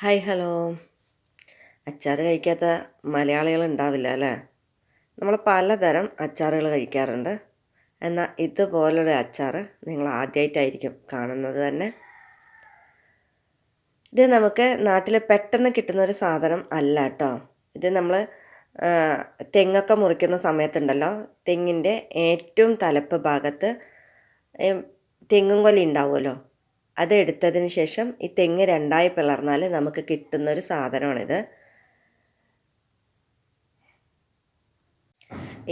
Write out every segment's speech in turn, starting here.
Hi hello. അച്ചാർ കഴിക്കാത്ത മലയാളികൾ ഉണ്ടാവില്ല അല്ലേ? നമ്മൾ പലതരം അച്ചാറുകൾ കഴിക്കാറുണ്ട്. എന്നാൽ ഇതുപോലൊരു അച്ചാർ നിങ്ങൾ ആദ്യമായിട്ടായിരിക്കും കാണുന്നത് തന്നെ. ഇത് നമുക്ക് നാട്ടിൽ പെട്ടെന്ന് കിട്ടുന്ന ഒരു സാധനം അല്ല കേട്ടോ. ഇത് നമ്മൾ തെങ്ങൊക്കെ മുറിക്കുന്ന സമയത്തുണ്ടല്ലോ. തെങ്ങിന്റെ ഏറ്റവും തലപ്പ് ഭാഗത്ത് തെങ്ങും കൊല്ലി ഉണ്ടാവുമല്ലോ. അത് എടുത്തതിന് ശേഷം ഈ തെങ്ങ് രണ്ടായി പിളർന്നാൽ നമുക്ക് കിട്ടുന്നൊരു സാധനമാണിത്.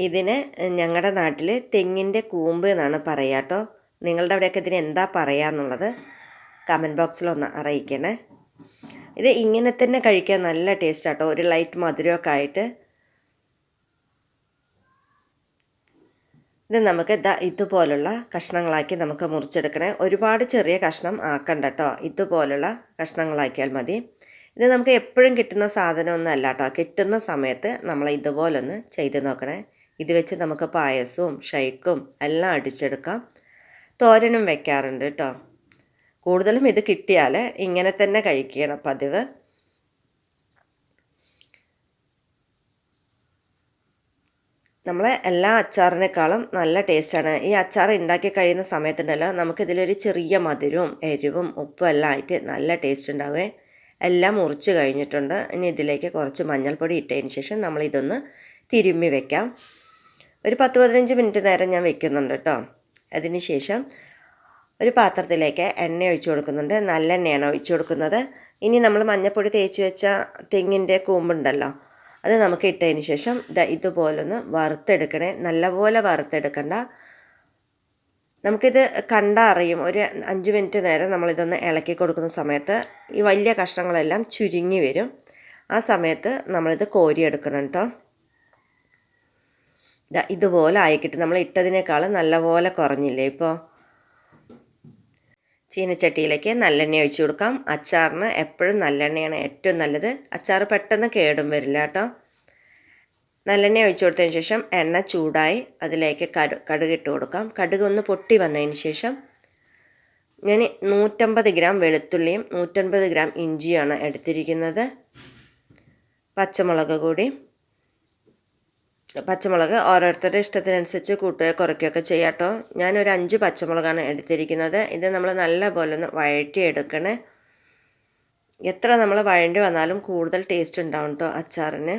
ഇതിന് ഞങ്ങളുടെ നാട്ടിൽ തെങ്ങിന്റെ കൂമ്പ് എന്നാണ് പറയുക കേട്ടോ നിങ്ങളുടെ അവിടെയൊക്കെ ഇതിന് എന്താ പറയുക എന്നുള്ളത് കമന്റ് ബോക്സിലൊന്ന് അറിയിക്കണേ. ഇത് ഇങ്ങനെ തന്നെ കഴിക്കാൻ നല്ല ടേസ്റ്റ് ആട്ടോ ഒരു ലൈറ്റ് മധുരമൊക്കെ ആയിട്ട് ഇത് നമുക്ക് ഇതാ ഇതുപോലുള്ള കഷ്ണങ്ങളാക്കി നമുക്ക് മുറിച്ചെടുക്കണേ. ഒരുപാട് ചെറിയ കഷ്ണം ആക്കണ്ട കേട്ടോ ഇതുപോലുള്ള കഷ്ണങ്ങളാക്കിയാൽ മതി. ഇത് നമുക്ക് എപ്പോഴും കിട്ടുന്ന സാധനമൊന്നും അല്ല കേട്ടോ കിട്ടുന്ന സമയത്ത് നമ്മൾ ഇതുപോലൊന്ന് ചെയ്ത് നോക്കണേ. ഇത് വെച്ച് നമുക്ക് പായസവും ഷൈക്കും എല്ലാം അടിച്ചെടുക്കാം. തോരനും വെക്കാറുണ്ട് കേട്ടോ കൂടുതലും ഇത് കിട്ടിയാൽ ഇങ്ങനെ തന്നെ കഴിക്കണം പതിവ്. നമ്മൾ എല്ലാ അച്ചാറിനേക്കാളും നല്ല ടേസ്റ്റാണ്. ഈ അച്ചാർ ഉണ്ടാക്കി കഴിയുന്ന സമയത്തുണ്ടല്ലോ നമുക്കിതിലൊരു ചെറിയ മധുരവും എരിവും ഉപ്പും എല്ലാം ആയിട്ട് നല്ല ടേസ്റ്റ് ഉണ്ടാവേ എല്ലാം മുറിച്ച് കഴിഞ്ഞിട്ടുണ്ട്. ഇനി ഇതിലേക്ക് കുറച്ച് മഞ്ഞൾപ്പൊടി ഇട്ടതിന് ശേഷം നമ്മളിതൊന്ന് തിരുമ്മി വെക്കാം. ഒരു പത്ത് പതിനഞ്ച് മിനിറ്റ് നേരം ഞാൻ വെക്കുന്നുണ്ട് കേട്ടോ. അതിന് ശേഷം ഒരു പാത്രത്തിലേക്ക് എണ്ണ ഒഴിച്ചു കൊടുക്കുന്നുണ്ട്. നല്ല എണ്ണയാണ് ഒഴിച്ചു കൊടുക്കുന്നത്. ഇനി നമ്മൾ മഞ്ഞൾപ്പൊടി തേച്ച് വെച്ച തെങ്ങിന്റെ കൂമ്പുണ്ടല്ലോ അത് നമുക്ക് ഇട്ടതിന് ശേഷം ഇതുപോലൊന്ന് വറുത്തെടുക്കണേ. നല്ലപോലെ വറുത്തെടുക്കണ്ട. നമുക്കിത് കണ്ടാൽ അറിയും. ഒരു അഞ്ച് മിനിറ്റ് നേരം നമ്മളിതൊന്ന് ഇളക്കി കൊടുക്കുന്ന സമയത്ത് ഈ വലിയ കഷ്ണങ്ങളെല്ലാം ചുരുങ്ങി വരും. ആ സമയത്ത് നമ്മളിത് കോരിയെടുക്കണം കേട്ടോ. ഇതുപോലെ ആയിക്കിട്ട് നമ്മൾ ഇട്ടതിനേക്കാൾ നല്ലപോലെ കുറഞ്ഞില്ലേ ഇപ്പോൾ ചീനച്ചട്ടിയിലേക്ക് നല്ലെണ്ണ ഒഴിച്ചു കൊടുക്കാം. അച്ചാറിന് എപ്പോഴും നല്ലെണ്ണയാണ് ഏറ്റവും നല്ലത്. അച്ചാർ പെട്ടെന്ന് കേടും വരില്ല കേട്ടോ. നല്ലെണ്ണ ഒഴിച്ചു കൊടുത്തതിന് ശേഷം എണ്ണ ചൂടായി അതിലേക്ക് കടു കടുക് ഇട്ട് കൊടുക്കാം. കടുക് ഒന്ന് പൊട്ടി വന്നതിന് ശേഷം ഞാൻ നൂറ്റമ്പത് ഗ്രാം വെളുത്തുള്ളിയും നൂറ്റൻപത് ഗ്രാം ഇഞ്ചിയാണ് എടുത്തിരിക്കുന്നത്. പച്ചമുളക് കൂടി. പച്ചമുളക് ഓരോരുത്തരുടെ ഇഷ്ടത്തിനനുസരിച്ച് കൂട്ടുകയോ കുറയ്ക്കുകയൊക്കെ ചെയ്യാം കേട്ടോ. ഞാനൊരു അഞ്ച് പച്ചമുളകാണ് എടുത്തിരിക്കുന്നത്. ഇത് നമ്മൾ നല്ല പോലെ ഒന്ന് വഴറ്റി എടുക്കണേ. എത്ര നമ്മൾ വഴണ്ടി വന്നാലും കൂടുതൽ ടേസ്റ്റ് ഉണ്ടാവും കേട്ടോ അച്ചാറിന്.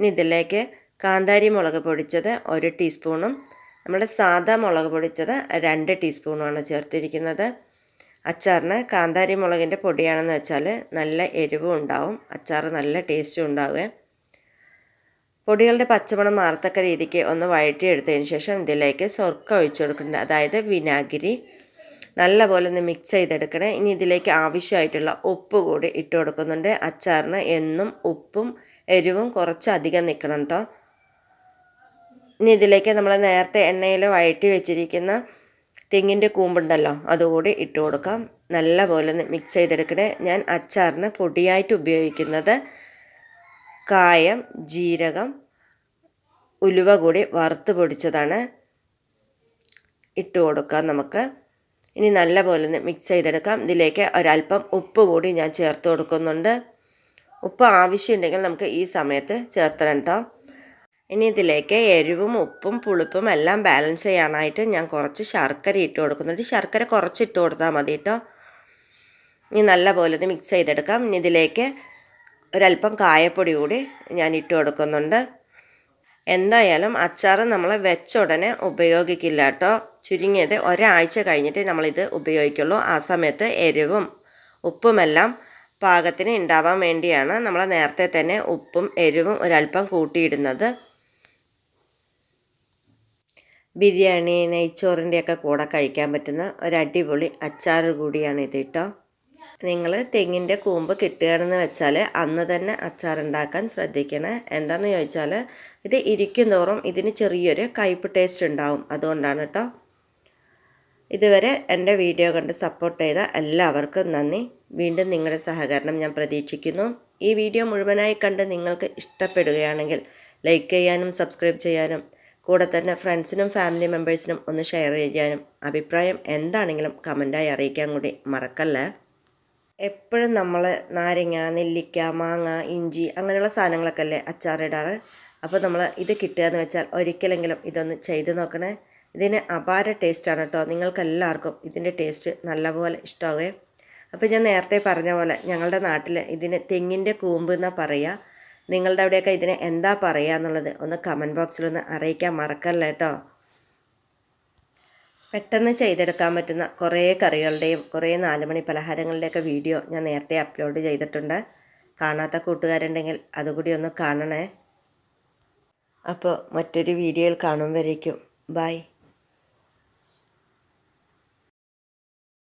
ഇനി ഇതിലേക്ക് കാന്താരി മുളക് പൊടിച്ചത് ഒരു ടീസ്പൂണും നമ്മുടെ സാധാ മുളക് പൊടിച്ചത് രണ്ട് ടീസ്പൂണുമാണ് ചേർത്തിരിക്കുന്നത്. അച്ചാറിന് കാന്താരി മുളകിന്റെ പൊടിയാണെന്ന് വെച്ചാൽ നല്ല എരിവും ഉണ്ടാവും അച്ചാർ നല്ല ടേസ്റ്റും ഉണ്ടാവുക പൊടികളുടെ പച്ചമണം മാറത്തക്ക രീതിക്ക് ഒന്ന് വഴറ്റിയെടുത്തതിന് ശേഷം ഇതിലേക്ക് സ്വർക്ക ഒഴിച്ചു കൊടുക്കുന്നുണ്ട്. അതായത് വിനാഗിരി നല്ലപോലെ ഒന്ന് മിക്സ് ചെയ്തെടുക്കണേ. ഇനി ഇതിലേക്ക് ആവശ്യമായിട്ടുള്ള ഉപ്പ് കൂടി ഇട്ട് കൊടുക്കുന്നുണ്ട്. അച്ചാറിന് എന്നും ഉപ്പും എരിവും കുറച്ചധികം നിൽക്കണം കേട്ടോ ഇനി ഇതിലേക്ക് നമ്മൾ നേരത്തെ എണ്ണയിൽ വഴറ്റി വെച്ചിരിക്കുന്ന തെങ്ങിന്റെ കൂമ്പുണ്ടല്ലോ അതുകൂടി ഇട്ട് കൊടുക്കാം. നല്ലപോലെ മിക്സ് ചെയ്തെടുക്കണേ. ഞാൻ അച്ചാറിന് പൊടിയായിട്ട് ഉപയോഗിക്കുന്നത് കായം ജീരകം ഉലുവ കൂടി വറുത്ത് പൊടിച്ചതാണ്. ഇട്ട് കൊടുക്കാം നമുക്ക്. ഇനി നല്ലപോലെ ഒന്ന് മിക്സ് ചെയ്തെടുക്കാം. ഇതിലേക്ക് ഒരല്പം ഉപ്പ് കൂടി ഞാൻ ചേർത്ത് കൊടുക്കുന്നുണ്ട്. ഉപ്പ് ആവശ്യമുണ്ടെങ്കിൽ നമുക്ക് ഈ സമയത്ത് ചേർത്തണം കേട്ടോ ഇനി ഇതിലേക്ക് എരിവും ഉപ്പും പുളിപ്പും എല്ലാം ബാലൻസ് ചെയ്യാനായിട്ട് ഞാൻ കുറച്ച് ശർക്കര ഇട്ട് കൊടുക്കുന്നുണ്ട്. ശർക്കര കുറച്ച് ഇട്ട് കൊടുത്താൽ മതി കേട്ടോ ഇനി നല്ലപോലെ ഒന്ന് മിക്സ് ചെയ്തെടുക്കാം. ഇനി ഇതിലേക്ക് ഒരല്പം കായപ്പൊടി കൂടി ഞാൻ ഇട്ട് കൊടുക്കുന്നുണ്ട്. എന്തായാലും അച്ചാർ നമ്മൾ വെച്ച ഉടനെ ഉപയോഗിക്കില്ല കേട്ടോ ചുരുങ്ങിയത് ഒരാഴ്ച കഴിഞ്ഞിട്ട് നമ്മളിത് ഉപയോഗിക്കുള്ളൂ. ആ സമയത്ത് എരിവും ഉപ്പുമെല്ലാം പാകത്തിന് ഉണ്ടാവാൻ വേണ്ടിയാണ് നമ്മൾ നേരത്തെ തന്നെ ഉപ്പും എരിവും ഒരല്പം കൂട്ടിയിടുന്നത്. ബിരിയാണി നെയ്ച്ചോറിന്റെയൊക്കെ കൂടെ കഴിക്കാൻ പറ്റുന്ന ഒരു അടിപൊളി അച്ചാർ കൂടിയാണ് ഇത് കേട്ടോ. നിങ്ങൾ തെങ്ങിന്റെ കൂമ്പ് കിട്ടുകയാണെന്ന് വെച്ചാൽ അന്ന് തന്നെ അച്ചാർ ഉണ്ടാക്കാൻ ശ്രദ്ധിക്കണേ. എന്താണെന്ന് ചോദിച്ചാൽ ഇത് ഇരിക്കും തോറും ഇതിന് ചെറിയൊരു കയ്പ് ടേസ്റ്റ് ഉണ്ടാവും അതുകൊണ്ടാണ് കേട്ടോ. ഇതുവരെ എന്റെ വീഡിയോ കണ്ട് സപ്പോർട്ട് ചെയ്ത എല്ലാവർക്കും നന്ദി. വീണ്ടും നിങ്ങളുടെ സഹകരണം ഞാൻ പ്രതീക്ഷിക്കുന്നു. ഈ വീഡിയോ മുഴുവനായി കണ്ട് നിങ്ങൾക്ക് ഇഷ്ടപ്പെടുകയാണെങ്കിൽ ലൈക്ക് ചെയ്യാനും സബ്സ്ക്രൈബ് ചെയ്യാനും കൂടെ തന്നെ ഫ്രണ്ട്സിനും ഫാമിലി മെമ്പേഴ്സിനും ഒന്ന് ഷെയർ ചെയ്യാനും അഭിപ്രായം എന്താണെങ്കിലും കമന്റായി അറിയിക്കാൻ കൂടി മറക്കല്ല. എപ്പോഴും നമ്മൾ നാരങ്ങ നെല്ലിക്ക മാങ്ങ ഇഞ്ചി അങ്ങനെയുള്ള സാധനങ്ങളൊക്കെ അല്ലേ അച്ചാറിടാറ് അപ്പോൾ നമ്മൾ ഇത് കിട്ടുകയെന്ന് വെച്ചാൽ ഒരിക്കലെങ്കിലും ഇതൊന്ന് ചെയ്ത് നോക്കണേ. ഇതിന് അപാര ടേസ്റ്റാണ് കേട്ടോ. നിങ്ങൾക്കെല്ലാവർക്കും ഇതിന്റെ ടേസ്റ്റ് നല്ലപോലെ ഇഷ്ടമാവേ. അപ്പോൾ ഞാൻ നേരത്തെ പറഞ്ഞ പോലെ ഞങ്ങളുടെ നാട്ടിൽ ഇതിന് തെങ്ങിന്റെ കൂമ്പ് എന്നാണ് പറയുക. നിങ്ങളുടെ അവിടെയൊക്കെ ഇതിന് എന്താ പറയുക എന്നുള്ളത് ഒന്ന് കമന്റ് ബോക്സിലൊന്ന് അറിയിക്കാൻ മറക്കല്ല കേട്ടോ. പെട്ടെന്ന് ചെയ്തെടുക്കാൻ പറ്റുന്ന കുറേ കറികളുടെയും കുറേ നാലുമണി പലഹാരങ്ങളുടെയൊക്കെ വീഡിയോ ഞാൻ നേരത്തെ അപ്ലോഡ് ചെയ്തിട്ടുണ്ട്. കാണാത്ത കൂട്ടുകാരുണ്ടെങ്കിൽ അതുകൂടി ഒന്ന് കാണണേ. അപ്പോൾ മറ്റൊരു വീഡിയോയിൽ കാണും വരേക്കും. ബൈ.